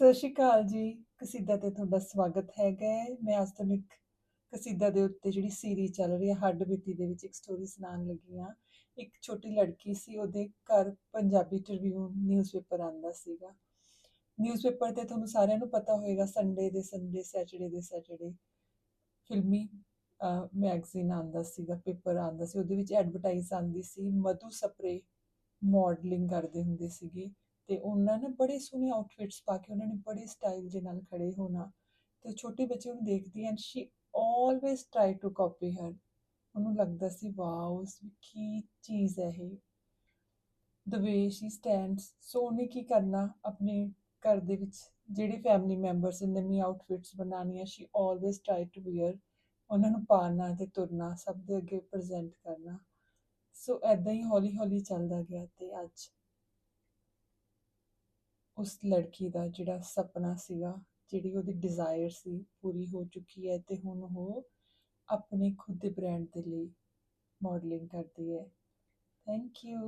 ਸਤਿ ਸ਼੍ਰੀ ਅਕਾਲ ਜੀ। ਕਸੀਦਾ ਤੇ ਤੁਹਾਡਾ ਸਵਾਗਤ ਹੈਗਾ ਹੈ। ਮੈਂ ਅੱਜ ਤੁਹਾਨੂੰ ਇੱਕ ਕਸੀਦਾ ਦੇ ਉੱਤੇ ਜਿਹੜੀ ਸੀਰੀਜ਼ ਚੱਲ ਰਹੀ ਹੈ, ਹੱਡ ਬੀਤੀ ਦੇ ਵਿੱਚ ਇੱਕ ਸਟੋਰੀ ਸੁਣਾਉਣ ਲੱਗੀ ਹਾਂ। ਇੱਕ ਛੋਟੀ ਲੜਕੀ ਸੀ, ਉਹਦੇ ਘਰ ਪੰਜਾਬੀ ਟ੍ਰਿਬਿਊਨ ਨਿਊਜ਼ਪੇਪਰ ਆਂਦਾ ਸੀਗਾ। ਨਿਊਜ਼ਪੇਪਰ ਤੇ ਤੁਹਾਨੂੰ ਸਾਰਿਆਂ ਨੂੰ ਪਤਾ ਹੋਏਗਾ ਸੰਡੇ ਦੇ ਸੰਡੇ ਸੈਟਰਡੇ ਦੇ ਸੈਟਰਡੇ ਫਿਲਮੀ ਮੈਗਜ਼ੀਨ ਆਂਦਾ ਸੀਗਾ ਪੇਪਰ ਆਂਦਾ ਸੀ। ਉਹਦੇ ਵਿੱਚ ਐਡਵਰਟਾਈਜ਼ ਆਂਦੀ ਸੀ, ਮਧੂ ਸਪਰੇ ਮਾਡਲਿੰਗ ਕਰਦੇ ਹੁੰਦੇ ਸੀਗੇ। ਤੇ ਉਹਨਾਂ ਨੇ ਬੜੇ ਸੋਹਣੇ ਆਊਟਫਿਟਸ ਪਾ ਕੇ ਉਹਨਾਂ ਨੇ ਬੜੇ ਸਟਾਈਲ ਦੇ ਨਾਲ ਖੜੇ ਹੋਣਾ ਤੇ ਛੋਟੇ ਬੱਚੇ ਉਹਨੂੰ ਦੇਖਦੀ and she always try to copy ਹਰ ਉਹਨੂੰ ਲੱਗਦਾ ਸੀ, ਵਾਓ ਕੀ ਚੀਜ਼ ਹੈ ਇਹ? ਦ ਵੇ ਸ਼ੀ ਸਟੈਂਡਸ ਸੋ ਉਹਨੇ ਕੀ ਕਰਨਾ ਆਪਣੇ ਘਰ ਦੇ ਵਿੱਚ? ਜਿਹੜੇ ਫੈਮਿਲੀ ਮੈਂਬਰਸ ਨੇ ਨਵੀਂ ਆਊਟਫਿਟਸ ਬਣਾਉਣੀਆਂ she always try to wear ਉਹਨਾਂ ਨੂੰ ਪਾਣਾ ਤੇ ਤੁਰਨਾ, ਸਭ ਦੇ ਅੱਗੇ ਪ੍ਰੈਜ਼ੈਂਟ ਕਰਨਾ। ਸੋ ਐਦਾਂ ਹੀ ਹੌਲੀ ਹੌਲੀ ਚੱਲਦਾ ਗਿਆ ਤੇ ਅੱਜ। ਉਸ ਲੜਕੀ ਦਾ ਜਿਹੜਾ ਸੁਪਨਾ ਸੀਗਾ, ਜਿਹੜੀ ਉਹਦੀ ਡਿਜ਼ਾਇਰ ਸੀ ਪੂਰੀ ਹੋ ਚੁੱਕੀ ਹੈ ਤੇ ਹੁਣ ਉਹ ਆਪਣੇ ਖੁਦ ਦੇ ਬ੍ਰਾਂਡ ਦੇ ਲਈ ਮਾਡਲਿੰਗ ਕਰਦੀ ਹੈ। Thank you